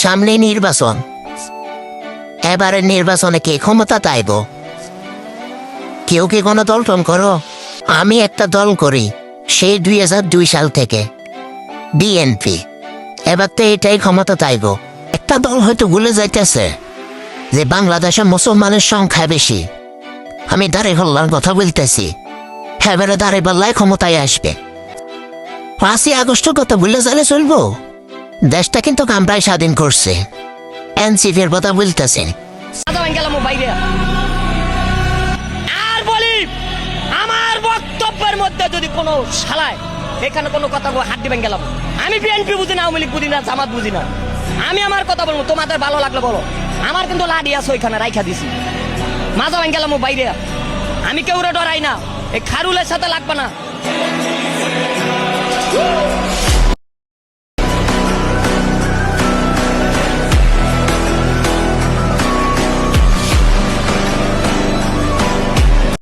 সামনে নির্বাচন। এবারে নির্বাচনে কে ক্ষমতা চাইব কেউ কি কোনো দল টন করো? আমি একটা দল করি, সেই দুই হাজার দুই সাল থেকে। বিএনপি। এবার তো এটাই ক্ষমতা চাইব একটা দল হয়তো ভুলে যাইতেছে যে বাংলাদেশে মুসলমানের সংখ্যা বেশি। আমি দাঁড়িয়ে হল্লার কথা বলতেছি। এবারে দাঁড়িয়ে পাল্লায় ক্ষমতায় আসবে। পাঁচই আগস্ট কথা ভুলে যালে চলবো? দেশটা কিন্তু আমরাই স্বাধীন করছে। এনসিপির কথা বলতেছেন আর বলি, আমার বক্তব্যের মধ্যে যদি কোনো শালায় এখানে কোনো কথা হাত দিবেন গেলাম। আমি বিএনপি বুঝি না, আওয়ামী লীগ বুঝি না, জামাত বুঝি না। আমি আমার কথা বলব তোমাদের ভালো লাগলে বলো। আমার কিন্তু লাডি আছে ওইখানে, রাইখা দিছি। মাজা ভাঙ গেলাম বাইরে। আমি কেউ ডরাই না। এই খারুলের সাথে লাগবে না।